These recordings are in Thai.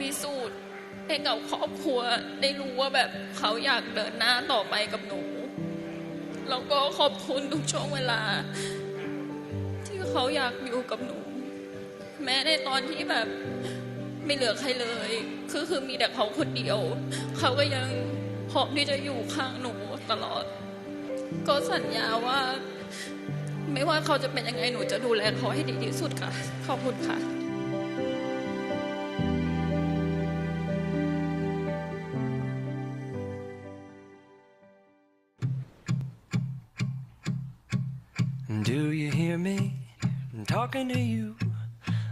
พิสูจน์ ให้กับครอบครัวได้รู้ว่าแบบเขาอยากเดินหน้าต่อไปกับหนู แล้วก็ขอบคุณทุกช่วงเวลา ที่เขาอยากอยู่กับหนู แม้ในตอนที่แบบไม่เหลือใครเลย คือคือมีแต่เขาคนเดียว เขาก็ยังพร้อมที่จะอยู่ข้างหนูตลอด ก็สัญญาว่า ไม่ว่าเขาจะเป็นยังไงหนูจะดูแลเขาให้ดีที่สุดค่ะ ขอบคุณค่ะ Do you hear me? Talking to you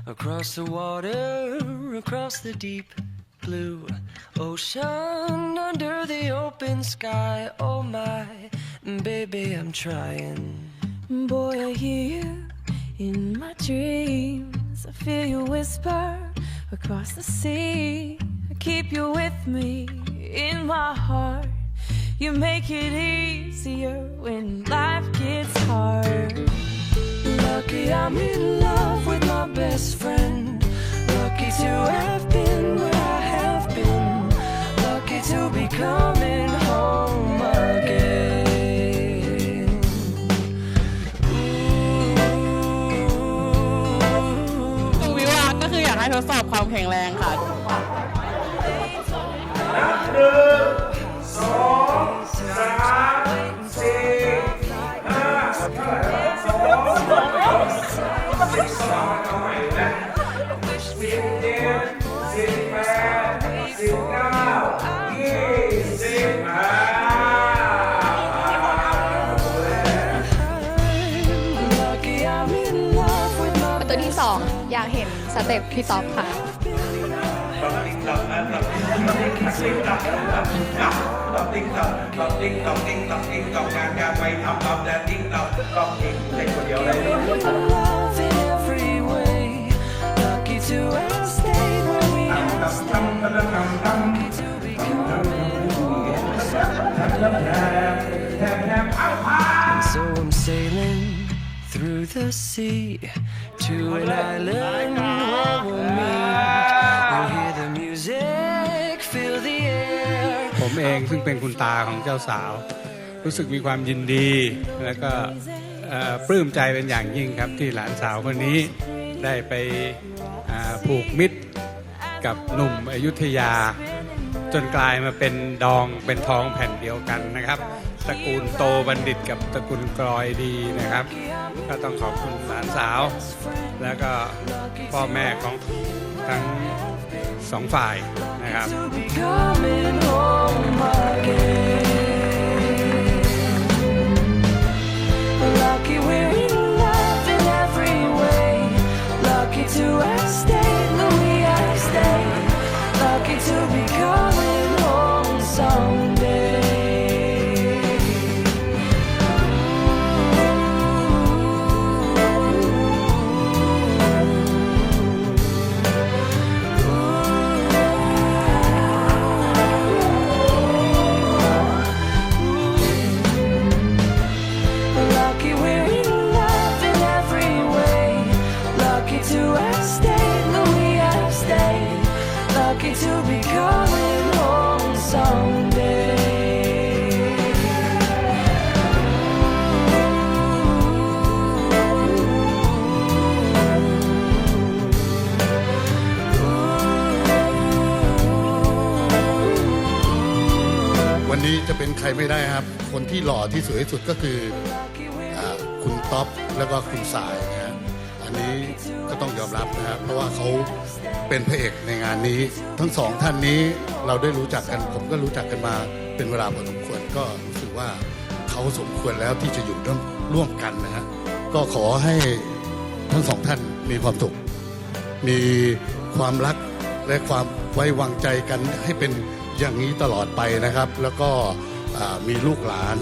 across the water, across the deep blue ocean, under the open sky. Oh my, baby, I'm trying. Boy, I hear you in my dreams. I feel you whisper across the sea. I keep you with me in my heart. You make it easier when life gets hard. Lucky I'm in love with my best friend. Lucky to have been where I have been. Lucky to be coming home again. Ooh. คือวิวาก็คืออยากให้ทดสอบความแข็งแรงค่ะ Lucky I'm in love with my ตัวที่ส สเตัวที่สองอยากเห็นสเตปพี่ต๊อบค่ะ And so I'm sailing through the sea to an island where we'll. เองซึ่งเป็นคุณตาของเจ้าสาว รู้สึกมีความยินดี แล้วก็ปลื้มใจเป็นอย่างยิ่งครับที่หลานสาวคนนี้ได้ไปผูกมิตรกับหนุ่มอยุธยา จนกลายมาเป็นดองเป็นทองแผ่นเดียวกันนะครับตระกูลโตบัณฑิตกับตระกูลกรอยดีนะครับ ก็ต้องขอบคุณหลานสาว แล้วก็พ่อแม่ของทั้ง สองฝ่ายนะครับ วันนี้จะเป็นใครไม่ได้ครับ คนที่หล่อที่สวยที่สุดก็คืออคุณท็อปแล้วก็คุณสายนะฮะอันนี้ก็ต้องยอมรับนะครับเพราะว่าเขาเป็นพระเอกในงานนี้ ทั้งสองท่านนี้เราได้รู้จักกันผมก็รู้จักกันมาเป็นเวลาพอสมควรก็รู้สึกว่าเขาสมควรแล้วที่จะอยู่ร่วมร่วมกันนะฮะก็ขอให้ทั้งสองท่านมีความสุขมีความรักและความไว้วางใจกันให้เป็น อย่างนี้ตลอดไปนะครับ แล้วก็มีลูกหลาน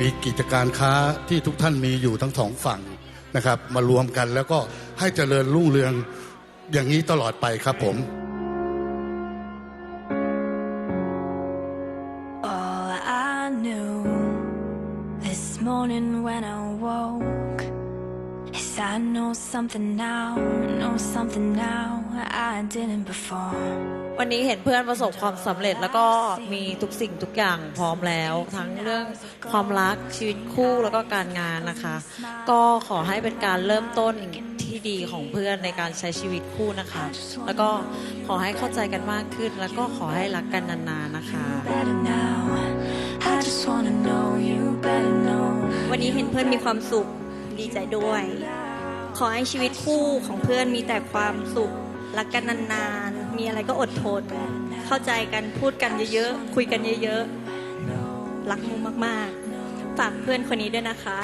มีกิจการค้าที่ทุกท่านมีอยู่ทั้งสองฝั่งนะครับ มารวมกันแล้วก็ให้เจริญรุ่งเรืองอย่างนี้ตลอดไปครับผม All I knew this morning when I woke is I know something now, know something now วันนี้เห็นเพื่อนประสบความสำเร็จแล้วก็มีทุกสิ่งทุกอย่างพร้อมแล้ว ทั้งเรื่องความรักชีวิตคู่แล้วก็การงานนะคะ ก็ขอให้เป็นการเริ่มต้นที่ดีของเพื่อนในการใช้ชีวิตคู่นะคะ แล้วก็ขอให้เข้าใจกันมากขึ้น แล้วก็ขอให้รักกันนานๆนะคะ Better now. I just wanna know you better know. วันนี้เห็นเพื่อนมีความสุขดีใจด้วย ขอให้ชีวิตคู่ของเพื่อนมีแต่ความสุข รักกันนานๆ มีอะไรก็อดทน เข้าใจกันพูดกันเยอะๆ คุยกันเยอะๆ รักมูมากๆ ฝากเพื่อนคนนี้ด้วยนะคะ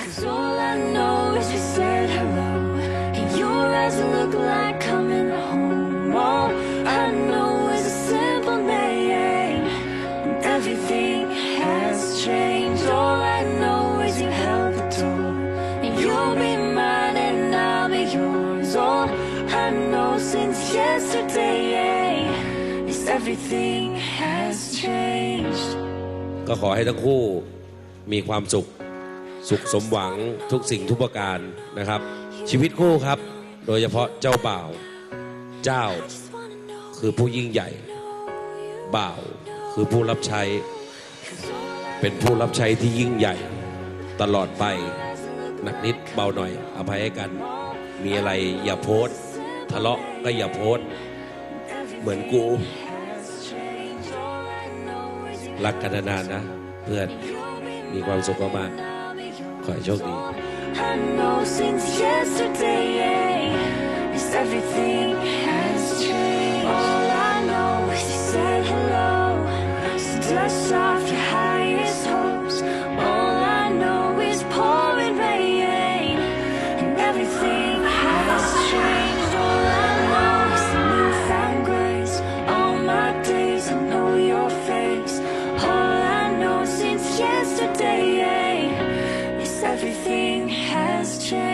ก็ขอให้ทั้งคู่มีความสุข สุขสมหวังทุกสิ่งทุกประการนะครับ ชีวิตคู่ครับ โดยเฉพาะเจ้าบ่าว เจ้าคือผู้ยิ่งใหญ่ บ่าวคือผู้รับใช้ เป็นผู้รับใช้ที่ยิ่งใหญ่ ตลอดไปหนักนิดเบาหน่อยอภัยให้กัน มีอะไรอย่าโพสต์ ทะเลาะก็อย่าโพสต์เหมือนกู รักกันนานๆนะ เพื่อนมีความสุขมากๆขอให้โชคดี I know since yesterday is everything has changed. All I know is you said hello. So dust off your everything has changed.